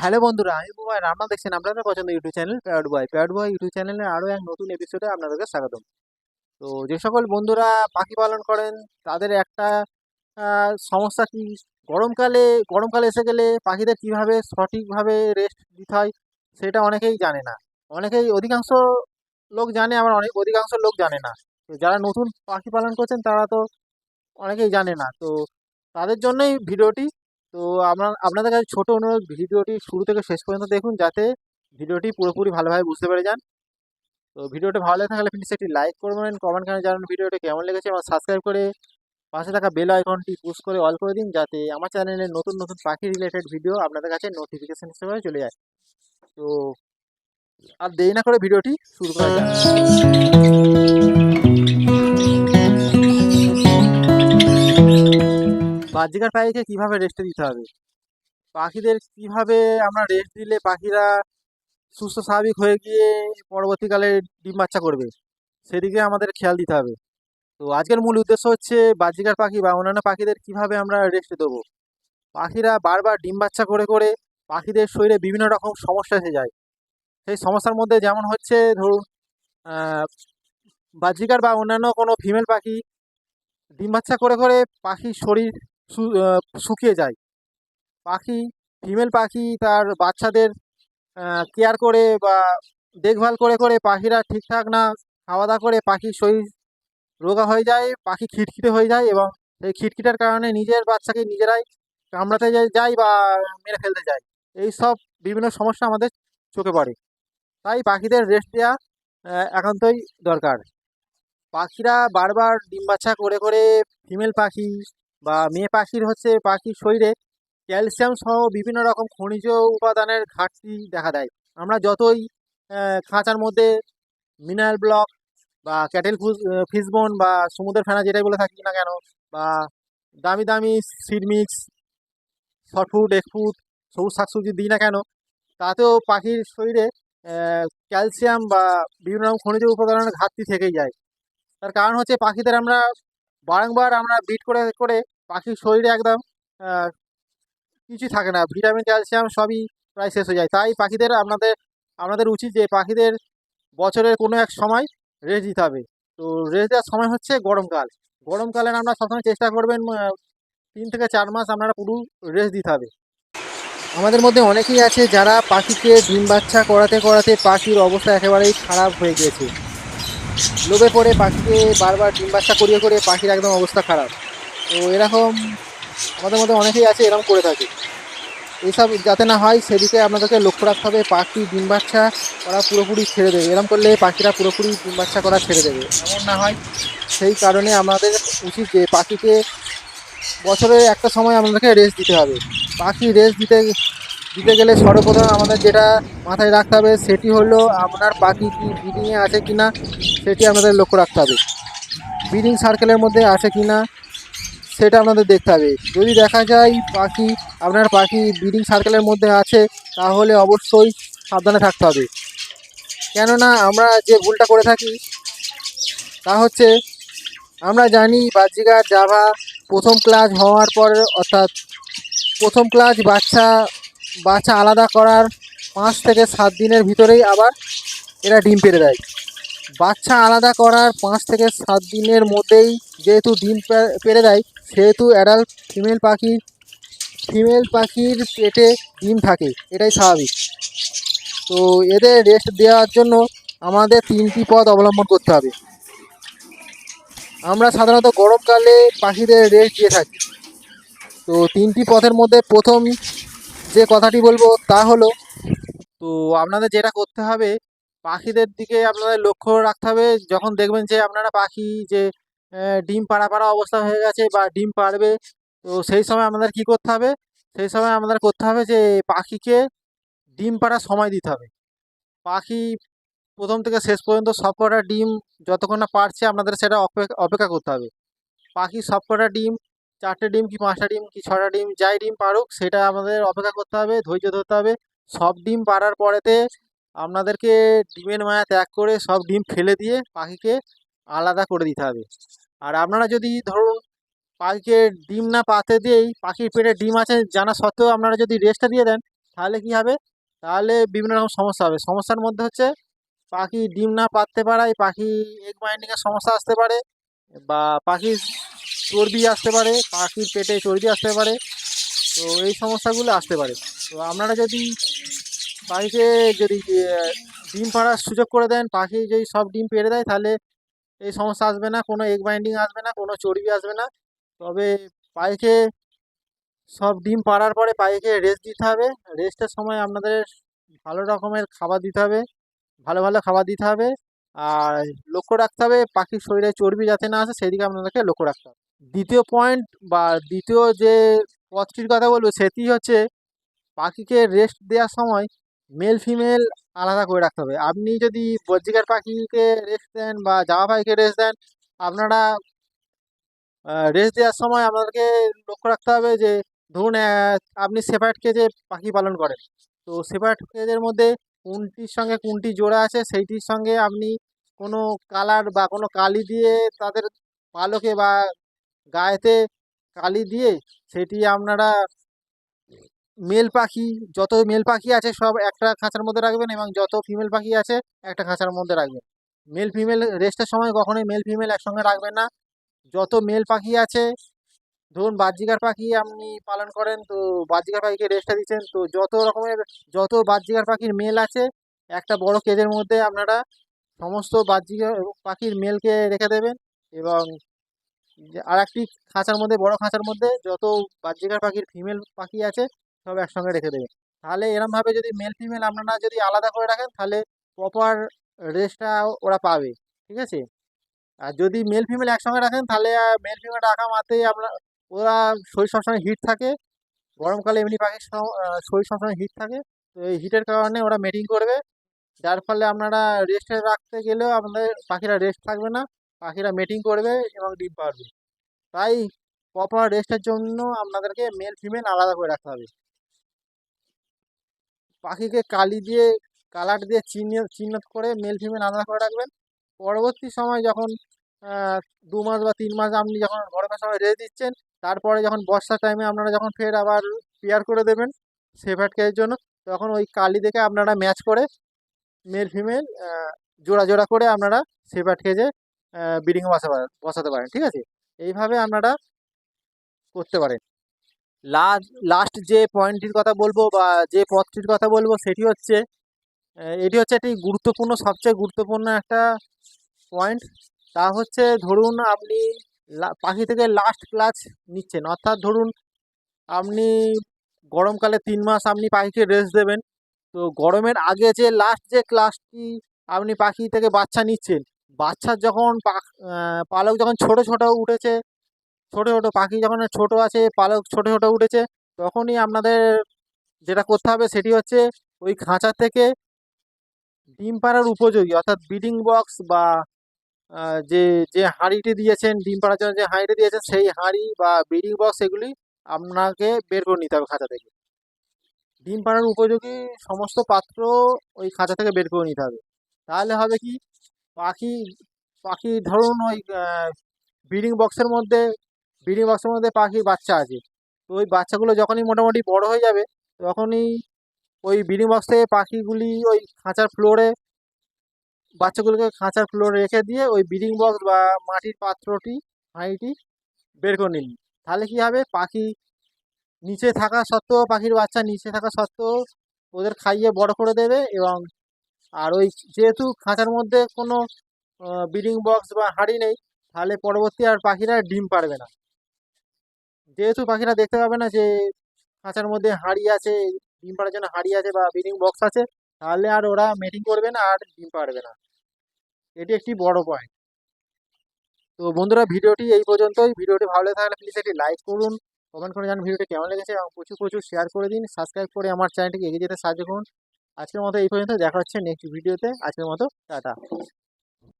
Hello বন্ধুরা, আমি বুবাই রান্না দেখছেন আপনাদের পছন্দ YouTube channel pad boy pad boy YouTube চ্যানেলে আরও এক নতুন এপিসোডে আপনাদেরকে স্বাগতম। তো যে সকল বন্ধুরা পাখি পালন করেন, তাদের একটা সমস্যা কি? গরমকালে গরমকালে এসে গেলে পাখিদের কীভাবে সঠিকভাবে রেস্ট দিতে হয়, সেটা অনেকেই জানে না। অনেকেই, অধিকাংশ লোক জানে, আবার অনেক, অধিকাংশ লোক জানে না। তো যারা নতুন পাখি পালন করছেন, তারা তো অনেকেই জানে না। তো তাদের জন্যই ভিডিওটি তো আপনার আপনাদের কাছে ছোট অনুরোধ, ভিডিওটি শুরু থেকে শেষ পর্যন্ত দেখুন যাতে ভিডিওটি পুরোপুরি ভালোভাবে বুঝতে পেরে যান। তো ভিডিওটি ভালো লেগে থাকলে প্লিজ একটি লাইক করবেন কমেন্ট করে জানান ভিডিওটি কেমন লেগেছে এবং সাবস্ক্রাইব করে পাশে থাকা বেল আইকনটি পুশ করে অল করে দিন যাতে আমার চ্যানেলে নতুন নতুন পাখি রিলেটেড ভিডিও আপনাদের কাছে নোটিফিকেশন হিসেবে চলে যায়। তো আর দেরি না করে ভিডিওটি শুরু করা যাক। বাজিকার পাখিকে কীভাবে রেস্ট দিতে হবে? পাখিদের কীভাবে আমরা রেস্ট দিলে পাখিরা সুস্থ, স্বাভাবিক হয়ে গিয়ে পরবর্তীকালে ডিম বাচ্চা করবে? সেদিকে আমাদের খেয়াল দিতে হবে। তো আজকের মূল উদ্দেশ্য হচ্ছে বাজিকার পাখি বা অন্যান্য পাখিদের কীভাবে আমরা রেস্ট দেবো? পাখিরা বারবার ডিম বাচ্চা করে করে পাখিদের শরীরে বিভিন্ন রকম সমস্যা এসে যায়। সেই সমস্যার মধ্যে যেমন হচ্ছে ধরুন বাজিকার বা অন্যান্য কোনো ফিমেল পাখি ডিম বাচ্চা করে করে পাখির শরীর শুকিয়ে যায়। পাখি, ফিমেল পাখি তার বাচ্চাদের কেয়ার করে বা দেখভাল করে করে পাখিরা ঠিকঠাক না খাওয়া দাওয়া করে পাখির শরীর রোগা হয়ে যায়, পাখি খিটখিটে হয়ে যায় এবং সেই খিটখিটার কারণে নিজের বাচ্চাকে নিজেরাই কামড়াতে যায়- বা মেরে ফেলতে যায়। এই সব বিভিন্ন সমস্যা আমাদের চোখে পড়ে। তাই পাখিদের রেস্ট দেওয়া একান্তই দরকার। পাখিরা বারবার ডিম বাচ্চা করে করে ফিমেল পাখি বা মেয়ে পাখির হচ্ছে, পাখির শরীরে ক্যালসিয়াম সহ বিভিন্ন রকম খনিজ উপাদানের ঘাটতি দেখা দেয়। আমরা যতই খাঁচার মধ্যে মিনারেল ব্লক বা ক্যাটেল ফিসবোন বা সমুদ্রের ফেনা যেটাই বলে থাকি না কেন, বা দামি দামি সিড মিক্স শর্ট ফুড এক ফুড সবুজ শাকসবজি দিই না কেন, তাতেও পাখির শরীরে ক্যালসিয়াম বা বিভিন্ন রকম খনিজ উপাদানের ঘাটতি থেকেই যায়। তার কারণ হচ্ছে পাখিদের আমরা বারংবার আমরা বিট করে করে পাখির শরীরে একদম কিছুই থাকে না। ভিটামিন, ক্যালসিয়াম সবই প্রায় শেষ হয়ে যায়। তাই পাখিদের আপনাদের আপনাদের উচিত যে পাখিদের বছরের কোনো এক সময় রেস্ট দিতে হবে। তো রেস্ট দেওয়ার সময় হচ্ছে গরমকাল। গরমকালে আমরা সবসময় চেষ্টা করবেন তিন থেকে চার মাস আপনারা পুরো রেস্ট দিতে হবে। আমাদের মধ্যে অনেকেই আছে যারা পাখিকে ডিম বাচ্চা করাতে করাতে পাখির অবস্থা একেবারেই খারাপ হয়ে গিয়েছে। লোভে পড়ে পাখিকে বারবার ডিম বাচ্চা করিয়ে করে পাখির একদম অবস্থা খারাপ। তো এরকম আমাদের মধ্যে অনেকেই আছে, এরকম করে থাকে। এইসব যাতে না হয়, সেদিকে আপনাদেরকে লক্ষ্য রাখতে হবে। পাখি, ডিম বাচ্চা করা পুরোপুরি ছেড়ে দেবে। এরকম করলে পাখিরা পুরোপুরি ডিম বাচ্চা করা ছেড়ে দেবে। এমন না হয়, সেই কারণে আমাদের উচিত যে পাখিকে বছরে একটা সময় আমাদেরকে রেস্ট দিতে হবে। পাখি রেস্ট দিতে দিতে গেলে সর্বপ্রথম আমাদের যেটা মাথায় রাখতে হবে, সেটি হলো আপনার পাখি কি ব্রিডিংয়ে আছে কি না সেটি আমাদের লক্ষ্য রাখতে হবে। ব্রিডিং সার্কেলের মধ্যে আছে কি না সেটা আপনাদের দেখতে হবে। যদি দেখা যায় পাখি, আপনার পাখি ব্রিডিং সার্কেলের মধ্যে আছে, তাহলে অবশ্যই সাবধানে থাকতে হবে। কেননা আমরা যে ভুলটা করে থাকি, তা হচ্ছে আমরা জানি বাজিগার জাভা প্রথম ক্লাস হওয়ার পর, অর্থাৎ প্রথম ক্লাস বাচ্চা বাচ্চা আলাদা করার পাঁচ থেকে সাত দিনের ভিতরেই আবার এরা ডিম পেড়ে দেয়। বাচ্চা আলাদা করার পাঁচ থেকে সাত দিনের মধ্যেই যেহেতু ডিম পে- পেড়ে দেয়, সেহেতু অ্যাডাল্ট ফিমেল পাখির ফিমেল পাখির পেটে ডিম থাকে, এটাই স্বাভাবিক। তো এদের রেস্ট দেওয়ার জন্য আমাদের তিনটি পথ অবলম্বন করতে হবে। আমরা সাধারণত গরমকালে পাখিদের রেস্ট দিয়ে থাকি। তো তিনটি পথের মধ্যে প্রথম যে কথাটি বলব তা হলো, তো আপনাদের যেটা করতে হবে পাখিদের দিকে আপনাদের লক্ষ্য রাখতে হবে। যখন দেখবেন যে আপনারা পাখি যে ডিম পাড়া পাড়া অবস্থা হয়ে গেছে বা ডিম পাড়বে, তো সেই সময় আমাদের কি করতে হবে? সেই সময় আমাদের করতে হবে যে, পাখিকে ডিম পাড়ার সময় দিতে হবে। পাখি প্রথম থেকে শেষ পর্যন্ত সব কটা ডিম যতক্ষণ না পারছে আপনাদের সেটা অপেক্ষা করতে হবে। পাখি সব কটা ডিম, চারটে ডিম কি পাঁচটা ডিম কি ছটা ডিম, যাই ডিম পারুক সেটা আমাদের অপেক্ষা করতে হবে, ধৈর্য ধরতে হবে। সব ডিম পাড়ার পরেতে আপনাদেরকে ডিমের মায়া ত্যাগ করে সব ডিম ফেলে দিয়ে পাখিকে আলাদা করে দিতে হবে। আর আপনারা যদি ধরুন পাখিকে ডিম না পাতে দিয়েই পাখির পেটে ডিম আছে জানা সত্ত্বেও আপনারা যদি রেস্টটা দিয়ে দেন, তাহলে কি হবে? তাহলে বিভিন্ন রকম সমস্যা হবে। সমস্যার মধ্যে হচ্ছে পাখি ডিম না পাততে পারায় পাখি এগ বাইন্ডিংয়ের সমস্যা আসতে পারে বা পাখির চর্বি আসতে পারে, পাখির পেটে চর্বি আসতে পারে। তো এই সমস্যাগুলো আসতে পারে। তো আপনারা যদি পাখিকে যদি ডিম পাড়ার সুযোগ করে দেন, পাখি যদি সব ডিম পেড়ে দেয়, তাহলে এই সমস্যা আসবে না, কোনো এগ বাইন্ডিং আসবে না, কোনো চর্বি আসবে না। তবে পাখিকে সব ডিম পাড়ার পরে পাখিকে রেস্ট দিতে হবে। রেস্টের সময় আপনাদের ভালো রকমের খাবার দিতে হবে, ভালো ভালো খাবার দিতে হবে। আর লক্ষ্য রাখতে হবে, পাখির শরীরে চর্বি যাতে না আসে, সেদিকে আপনাদেরকে লক্ষ্য রাখতে হবে। দ্বিতীয় পয়েন্ট বা দ্বিতীয় যে পথটির কথা বলব, সেটি হচ্ছে পাখিকে রেস্ট দেওয়ার সময় মেল ফিমেল আলাদা করে রাখতে হবে। আপনি যদি বজ্জিকার পাখিকে রেস্ট দেন বা জামা পাখিকে রেস্ট দেন, আপনারা রেস্ট দেওয়ার সময় আপনাদেরকে লক্ষ্য রাখতে হবে যে, ধরুন আপনি সেপারেট কেজে পাখি পালন করেন। তো সেপারেট কেজের মধ্যে কোনটির সঙ্গে কোনটি জোড়া আছে, সেইটির সঙ্গে আপনি কোনো কালার বা কোনো কালি দিয়ে তাদের পালকে বা গায়েতে কালি দিয়ে, সেটি আপনারা মেল পাখি, যত মেল পাখি আছে সব একটা খাঁচার মধ্যে রাখবেন এবং যত ফিমেল পাখি আছে একটা খাঁচার মধ্যে রাখবেন। মেল ফিমেল রেস্টের সময় কখনোই মেল ফিমেল একসঙ্গে রাখবেন না। যত মেল পাখি আছে, ধরুন বাজরিকার পাখি আপনি পালন করেন, তো বাজরিকার পাখিকে রেস্টে দিচ্ছেন, তো যত রকমের, যত বাজরিকার পাখির মেল আছে, একটা বড় কেজের মধ্যে আপনারা সমস্ত বাজরিকার পাখির মেলকে রেখে দেবেন এবং আর একটি খাঁচার মধ্যে, বড় খাঁচার মধ্যে যত বাজরিকার পাখির ফিমেল পাখি আছে সব একসঙ্গে রেখে দেবেন তাহলে এরমভাবে যদি মেল ফিমেল আপনারা যদি আলাদা করে রাখেন, তাহলে প্রপার রেস্টটা ওরা পাবে। ঠিক আছে? আর যদি মেল ফিমেল একসঙ্গে রাখেন, তাহলে মেল ফিমেল রাখা মাত্রই আপনার ওরা শরীর সবসময় হিট থাকে। গরমকালে এমনি পাখির শরীর সবসময় হিট থাকে। তো এই হিটের কারণে ওরা মেটিং করবে। যার ফলে আপনারা রেস্টে রাখতে গেলেও আপনাদের পাখিরা রেস্ট থাকবে না। পাখিরা মেটিং করবে এবং ডিম পারবে তাই প্রপার রেস্টের জন্য আপনাদেরকে মেল ফিমেল আলাদা করে রাখতে হবে। পাখিকে কালি দিয়ে, কালার দিয়ে চিহ্ন চিহ্নিত করে মেল ফিমেল আলাদা করে রাখবেন। পরবর্তী সময় যখন দু মাস বা তিন মাস আপনি যখন গরমের সময় রেস্ট দিচ্ছেন, তারপরে যখন বর্ষার টাইমে আপনারা যখন ফের আবার পেয়ার করে দেবেন সেফার্ট কেজের জন্য, তখন ওই কালি দেখে আপনারা ম্যাচ করে মেল ফিমেল জোড়া জোড়া করে আপনারা সেফার্ট কেজে ব্রিডিং বসাতে পারেন বসাতে পারেন, ঠিক আছে? এইভাবে আপনারা করতে পারেন। লাস্ট যে পয়েন্টটির কথা বলব বা যে পথটির কথা বলব সেটি হচ্ছে এটি হচ্ছে একটি গুরুত্বপূর্ণ, সবচেয়ে গুরুত্বপূর্ণ একটা পয়েন্ট তা হচ্ছে ধরুন আপনি পাখি থেকে লাস্ট ক্লাস নিচ্ছেন। অর্থাৎ ধরুন আপনি গরমকালে তিন মাস আপনি পাখিকে রেস্ট দেবেন। তো গরমের আগে যে লাস্ট যে ক্লাসটি আপনি পাখি থেকে বাচ্চা নিচ্ছেন বাচ্চার যখন পালক যখন ছোট ছোট উঠেছে ছোট ছোট পাখি যখন ছোট আছে, পালক ছোট ছোট উঠেছে, তখনই আপনাদের যেটা করতে হবে সেটি হচ্ছে ওই খাঁচা থেকে ডিম পাড়ার উপযোগী, অর্থাৎ ব্রিডিং বক্স বা যে যে হাঁড়িটি দিয়েছেন, ডিম পাড়ার জন্য যে হাঁড়িটি দিয়েছেন, সেই হাঁড়ি বা ব্রিডিং বক্স এগুলি আপনাকে বের করে নিতে হবে খাঁচা থেকে। ডিম পাড়ার উপযোগী সমস্ত পাত্র ওই খাঁচা থেকে বের করে নিতে হবে। তাহলে হবে কি? পাখি পাখি ধরুন ওই ব্রিডিং বক্সের মধ্যে ব্রিডিং বক্সের মধ্যে পাখির বাচ্চা আছে। তো ওই বাচ্চাগুলো যখনই মোটামুটি বড় হয়ে যাবে, তখনই ওই ব্রিডিং বক্স পাখিগুলি ওই খাঁচার ফ্লোরে বাচ্চাগুলোকে খাঁচার ফ্লোরে রেখে দিয়ে ওই ব্রিডিং বক্স বা মাটির পাত্রটি হাঁড়িটি বের করে নিন। তাহলে কী হবে? পাখি নিচে থাকা সত্ত্বেও, পাখির বাচ্চা নিচে থাকা সত্ত্বেও ওদের খাইয়ে বড় করে দেবে এবং আর ওই যেহেতু খাঁচার মধ্যে কোনো ব্রিডিং বক্স বা হাঁড়ি নেই, তাহলে পরবর্তী আর পাখিরা ডিম পারবে না। যেহেতু পাখিরা দেখতে পাবে না যে খাঁচার মধ্যে হাঁড়ি আছে, ডিম পাড়ার জন্য হাঁড়ি আছে বা ব্রিডিং বক্স আছে, তাহলে আর ওরা মেটিং করবে না আর ডিম পারবে না। এটি একটি বড় পয়েন্ট তো বন্ধুরা, ভিডিওটি এই পর্যন্তই। ভিডিওটি ভালো লেগে থাকলে প্লিজ একটি লাইক করুন কমেন্ট করে জানান ভিডিওটি কেমন লেগেছে এবং প্রচুর প্রচুর শেয়ার করে দিন। সাবস্ক্রাইব করে আমার চ্যানেলটিকে এগিয়ে যেতে সাহায্য করুন। আজকের মতো এই পর্যন্ত। দেখা হচ্ছে নেক্সট ভিডিওতে আজকের মতো, টাটা।